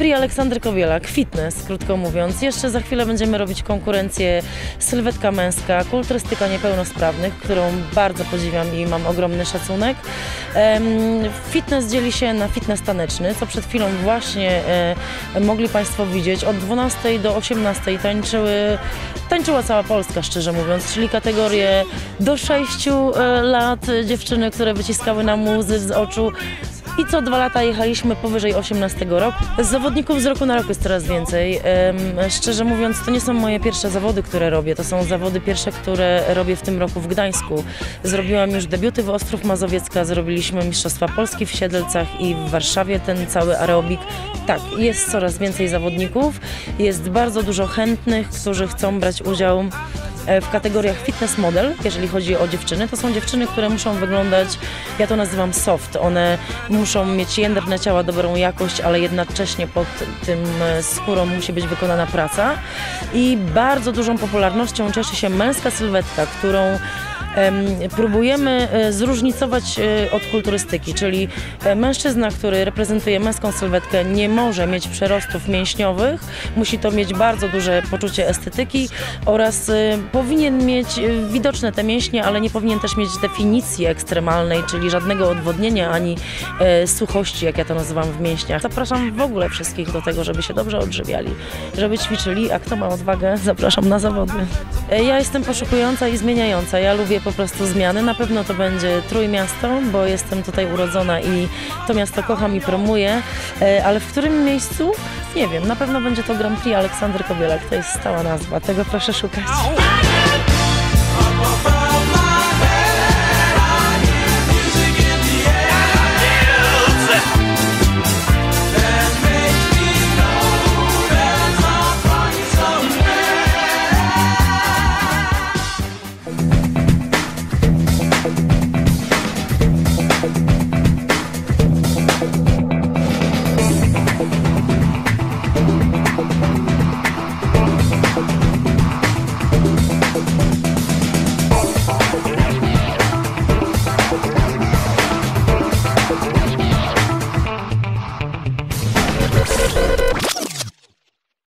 Aleksander Kobielak, fitness, krótko mówiąc. Jeszcze za chwilę będziemy robić konkurencję sylwetka męska, kulturystyka niepełnosprawnych, którą bardzo podziwiam i mam ogromny szacunek. Fitness dzieli się na fitness taneczny, co przed chwilą właśnie e, mogli Państwo widzieć. Od 12 do 18 tańczyły, tańczyła cała Polska, szczerze mówiąc, czyli kategorie do 6 e, lat, dziewczyny, które wyciskały nam łzy z oczu. I co dwa lata jechaliśmy powyżej 18 roku. Zawodników z roku na rok jest coraz więcej. Szczerze mówiąc, to nie są moje pierwsze zawody, które robię. To są zawody pierwsze, które robię w tym roku w Gdańsku. Zrobiłam już debiuty w Ostrów Mazowiecka, zrobiliśmy Mistrzostwa Polski w Siedlcach i w Warszawie ten cały aerobik. Tak, jest coraz więcej zawodników, jest bardzo dużo chętnych, którzy chcą brać udział w kategoriach fitness model, jeżeli chodzi o dziewczyny. To są dziewczyny, które muszą wyglądać, ja to nazywam soft. One muszą mieć jędrne ciała, dobrą jakość, ale jednocześnie pod tym e, skórą musi być wykonana praca. I bardzo dużą popularnością cieszy się męska sylwetka, którą próbujemy e, zróżnicować e, od kulturystyki, czyli e, mężczyzna, który reprezentuje męską sylwetkę nie może mieć przerostów mięśniowych, musi to mieć bardzo duże poczucie estetyki oraz powinien mieć widoczne te mięśnie, ale nie powinien też mieć definicji ekstremalnej, czyli żadnego odwodnienia ani suchości, jak ja to nazywam w mięśniach. Zapraszam w ogóle wszystkich do tego, żeby się dobrze odżywiali, żeby ćwiczyli, a kto ma odwagę, zapraszam na zawody. Ja jestem poszukująca i zmieniająca. Ja lubię po prostu zmiany. Na pewno to będzie Trójmiasto, bo jestem tutaj urodzona i to miasto kocham i promuję. E, Ale w którym miejscu? Nie wiem. Na pewno będzie to Grand Prix Aleksander Kobielak. To jest stała nazwa. Tego proszę szukać.